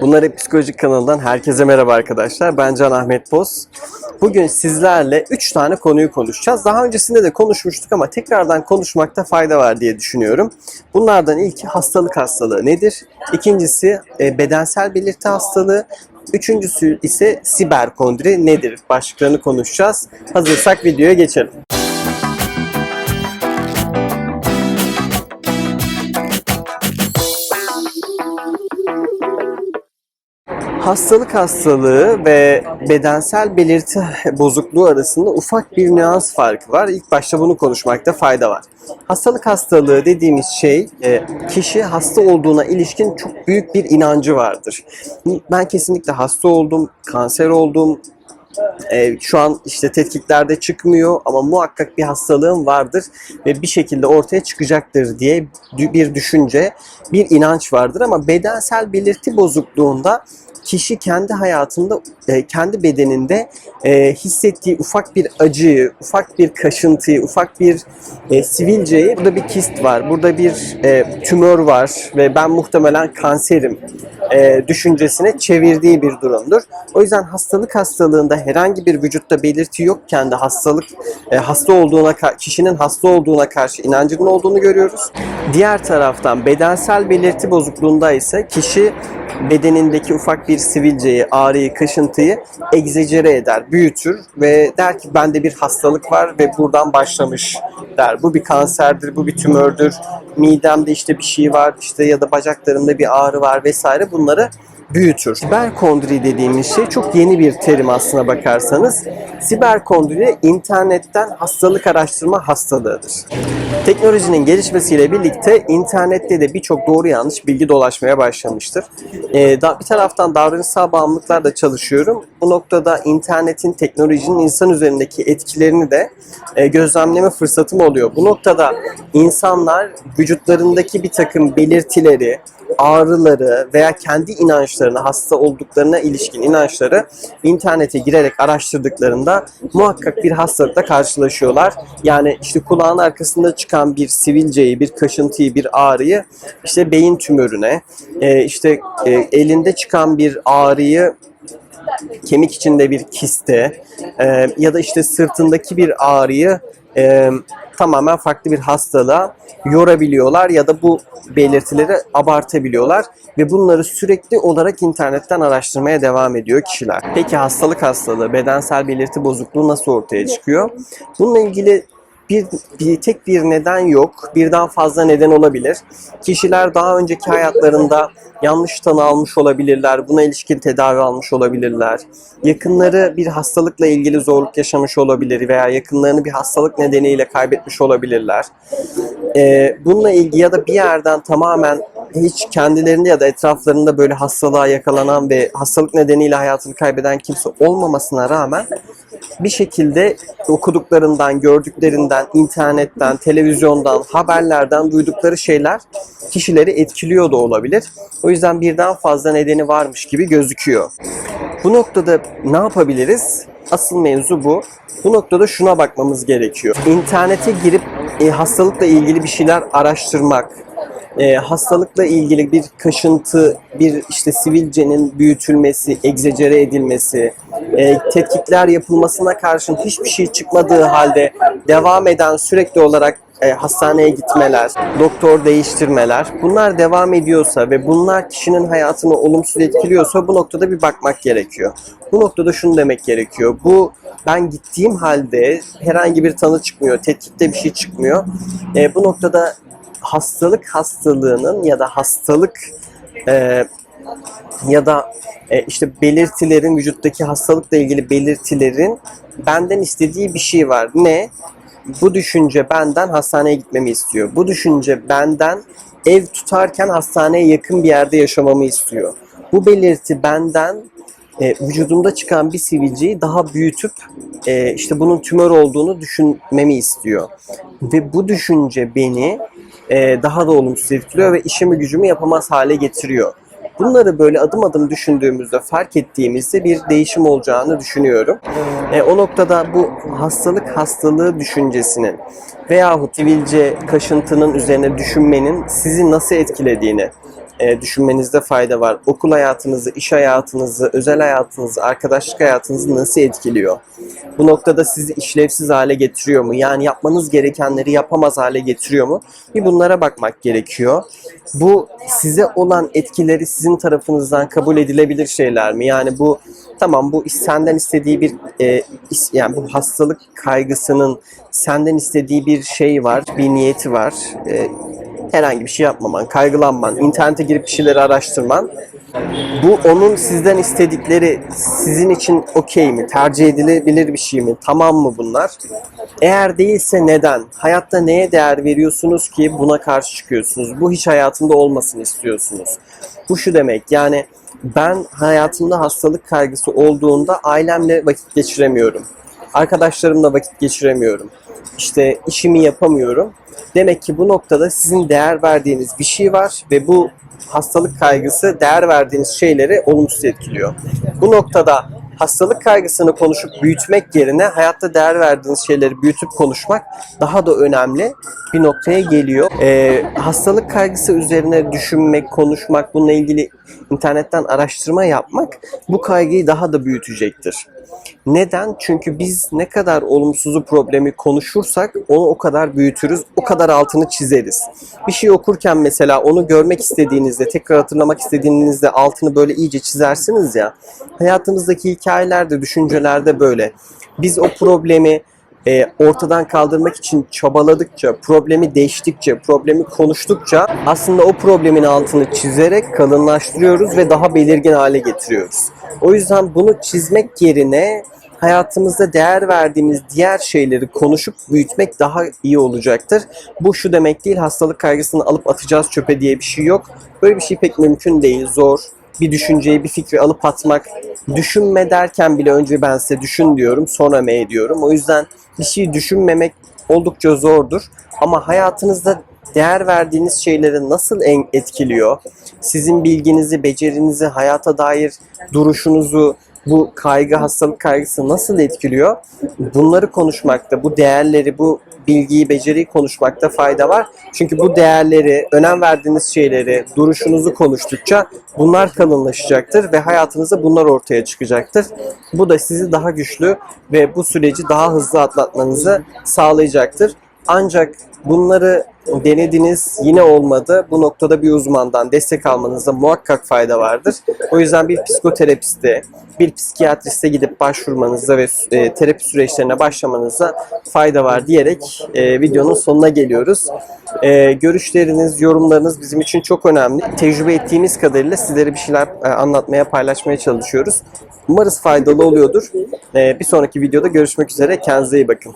Bunlar hep psikolojik kanalından herkese merhaba arkadaşlar. Ben Can Ahmet Boz. Bugün sizlerle 3 tane konuyu konuşacağız. Daha öncesinde de konuşmuştuk ama tekrardan konuşmakta fayda var diye düşünüyorum. Bunlardan ilki hastalık hastalığı nedir? İkincisi e, bedensel belirti hastalığı. Üçüncüsü ise siberkondri nedir? Başlıklarını konuşacağız. Hazırsak videoya geçelim. Hastalık hastalığı ve bedensel belirti bozukluğu arasında ufak bir nüans farkı var. İlk başta bunu konuşmakta fayda var. Hastalık hastalığı dediğimiz şey e, kişi hasta olduğuna ilişkin çok büyük bir inancı vardır. Ben kesinlikle hasta oldum, kanser oldum, e, şu an işte tetkiklerde çıkmıyor ama muhakkak bir hastalığım vardır ve bir şekilde ortaya çıkacaktır diye bir düşünce, bir inanç vardır ama bedensel belirti bozukluğunda kişi kendi hayatında, e, kendi bedeninde e, hissettiği ufak bir acıyı, ufak bir kaşıntıyı, ufak bir e, sivilceyi, burada bir kist var, burada bir tümör var ve ben muhtemelen kanserim düşüncesine çevirdiği bir durumdur. O yüzden hastalık hastalığında herhangi bir vücutta belirti yokken de hastalık e, hasta olduğuna kişinin hasta olduğuna karşı inancının olduğunu görüyoruz. Diğer taraftan bedensel belirti bozukluğunda ise kişi bedenindeki ufak bir sivilceyi, ağrıyı, kaşıntıyı egzecere eder, büyütür ve der ki bende bir hastalık var ve buradan başlamış der. Bu bir kanserdir, bu bir tümördür, midemde işte bir şey var işte ya da bacaklarımda bir ağrı var vesaire bunları büyütür. Siberkondri dediğimiz şey çok yeni bir terim aslına bakarsanız. Siberkondri internetten hastalık araştırma hastalığıdır. Teknolojinin gelişmesiyle birlikte internette de birçok doğru yanlış bilgi dolaşmaya başlamıştır. Ee, bir taraftan davranışsal bağımlılıklarla çalışıyorum. Bu noktada internetin, teknolojinin insan üzerindeki etkilerini de e, gözlemleme fırsatım oluyor. Bu noktada insanlar vücutlarındaki bir takım belirtileri, ağrıları veya kendi inançlarını, hasta olduklarına ilişkin inançları internete girerek araştırdıklarında muhakkak bir hastalıkla karşılaşıyorlar. Yani işte kulağın arkasında çıkan bir sivilceyi, bir kaşıntıyı, bir ağrıyı işte beyin tümörüne, e, işte e, elinde çıkan bir ağrıyı kemik içinde bir kiste e, ya da işte sırtındaki bir ağrıyı tamamen farklı bir hastalığa yorabiliyorlar ya da bu belirtileri abartabiliyorlar ve bunları sürekli olarak internetten araştırmaya devam ediyor kişiler. Peki hastalık hastalığı, bedensel belirti bozukluğu nasıl ortaya çıkıyor? Bununla ilgili bir, bir tek bir neden yok. Birden fazla neden olabilir. Kişiler daha önceki hayatlarında yanlış tanı almış olabilirler. Buna ilişkin tedavi almış olabilirler. Yakınları bir hastalıkla ilgili zorluk yaşamış olabilir veya yakınlarını bir hastalık nedeniyle kaybetmiş olabilirler. Ee, bununla ilgili ya da bir yerden tamamen hiç kendilerinde ya da etraflarında böyle hastalığa yakalanan ve hastalık nedeniyle hayatını kaybeden kimse olmamasına rağmen bir şekilde okuduklarından, gördüklerinden, internetten, televizyondan, haberlerden duydukları şeyler kişileri etkiliyor da olabilir. O yüzden birden fazla nedeni varmış gibi gözüküyor. Bu noktada ne yapabiliriz? Asıl mevzu bu. Bu noktada şuna bakmamız gerekiyor. İnternete girip e, hastalıkla ilgili bir şeyler araştırmak, e, hastalıkla ilgili bir kaşıntı, bir işte sivilcenin büyütülmesi, egzecere edilmesi, e, tetkikler yapılmasına karşın hiçbir şey çıkmadığı halde devam eden sürekli olarak e, hastaneye gitmeler, doktor değiştirmeler bunlar devam ediyorsa ve bunlar kişinin hayatını olumsuz etkiliyorsa bu noktada bir bakmak gerekiyor. Bu noktada şunu demek gerekiyor. Bu ben gittiğim halde herhangi bir tanı çıkmıyor, tetkikte bir şey çıkmıyor. E, bu noktada hastalık hastalığının ya da hastalık e, ya da e, işte belirtilerin vücuttaki hastalıkla ilgili belirtilerin benden istediği bir şey var. Ne? Bu düşünce benden hastaneye gitmemi istiyor. Bu düşünce benden ev tutarken hastaneye yakın bir yerde yaşamamı istiyor. Bu belirti benden e, vücudumda çıkan bir sivilceyi daha büyütüp e, işte bunun tümör olduğunu düşünmemi istiyor. Ve bu düşünce beni e, daha da olumsuz etkiliyor ve işimi gücümü yapamaz hale getiriyor. Bunları böyle adım adım düşündüğümüzde, fark ettiğimizde bir değişim olacağını düşünüyorum. E, o noktada bu hastalık hastalığı düşüncesinin veyahut sivilce kaşıntının üzerine düşünmenin sizi nasıl etkilediğini e, düşünmenizde fayda var. Okul hayatınızı, iş hayatınızı, özel hayatınızı, arkadaşlık hayatınızı nasıl etkiliyor? Bu noktada sizi işlevsiz hale getiriyor mu? Yani yapmanız gerekenleri yapamaz hale getiriyor mu? Bir bunlara bakmak gerekiyor. Bu size olan etkileri sizin tarafınızdan kabul edilebilir şeyler mi? Yani bu tamam bu senden istediği bir e, is- yani bu hastalık kaygısının senden istediği bir şey var, bir niyeti var. E, herhangi bir şey yapmaman, kaygılanman, internete girip bir şeyleri araştırman. Bu onun sizden istedikleri sizin için okey mi? Tercih edilebilir bir şey mi? Tamam mı bunlar? Eğer değilse neden? Hayatta neye değer veriyorsunuz ki buna karşı çıkıyorsunuz? Bu hiç hayatında olmasını istiyorsunuz. Bu şu demek yani ben hayatımda hastalık kaygısı olduğunda ailemle vakit geçiremiyorum. Arkadaşlarımla vakit geçiremiyorum. İşte işimi yapamıyorum. Demek ki bu noktada sizin değer verdiğiniz bir şey var ve bu hastalık kaygısı değer verdiğiniz şeyleri olumsuz etkiliyor. Bu noktada hastalık kaygısını konuşup büyütmek yerine hayatta değer verdiğiniz şeyleri büyütüp konuşmak daha da önemli bir noktaya geliyor. Ee, hastalık kaygısı üzerine düşünmek, konuşmak, bununla ilgili internetten araştırma yapmak bu kaygıyı daha da büyütecektir. Neden? Çünkü biz ne kadar olumsuzu problemi konuşursak onu o kadar büyütürüz, o kadar altını çizeriz. Bir şey okurken mesela onu görmek istediğinizde, tekrar hatırlamak istediğinizde altını böyle iyice çizersiniz ya. Hayatımızdaki hikayelerde, düşüncelerde böyle. Biz o problemi e, ortadan kaldırmak için çabaladıkça, problemi değiştikçe, problemi konuştukça aslında o problemin altını çizerek kalınlaştırıyoruz ve daha belirgin hale getiriyoruz. O yüzden bunu çizmek yerine hayatımızda değer verdiğimiz diğer şeyleri konuşup büyütmek daha iyi olacaktır. Bu şu demek değil, hastalık kaygısını alıp atacağız çöpe diye bir şey yok. Böyle bir şey pek mümkün değil, zor. Bir düşünceyi, bir fikri alıp atmak, düşünme derken bile önce ben size düşün diyorum, sonra me diyorum. O yüzden bir şey düşünmemek oldukça zordur. Ama hayatınızda değer verdiğiniz şeyleri nasıl etkiliyor? Sizin bilginizi, becerinizi, hayata dair duruşunuzu, bu kaygı, hastalık kaygısı nasıl etkiliyor? Bunları konuşmakta, bu değerleri, bu bilgiyi, beceriyi konuşmakta fayda var. Çünkü bu değerleri, önem verdiğiniz şeyleri, duruşunuzu konuştukça bunlar kalınlaşacaktır ve hayatınızda bunlar ortaya çıkacaktır. Bu da sizi daha güçlü ve bu süreci daha hızlı atlatmanızı sağlayacaktır. Ancak bunları denediniz yine olmadı. Bu noktada bir uzmandan destek almanızda muhakkak fayda vardır. O yüzden bir psikoterapiste, bir psikiyatriste gidip başvurmanızda ve e, terapi süreçlerine başlamanızda fayda var diyerek e, videonun sonuna geliyoruz. E, görüşleriniz, yorumlarınız bizim için çok önemli. Tecrübe ettiğimiz kadarıyla sizlere bir şeyler anlatmaya, paylaşmaya çalışıyoruz. Umarız faydalı oluyordur. Bir sonraki videoda görüşmek üzere. Kendinize iyi bakın.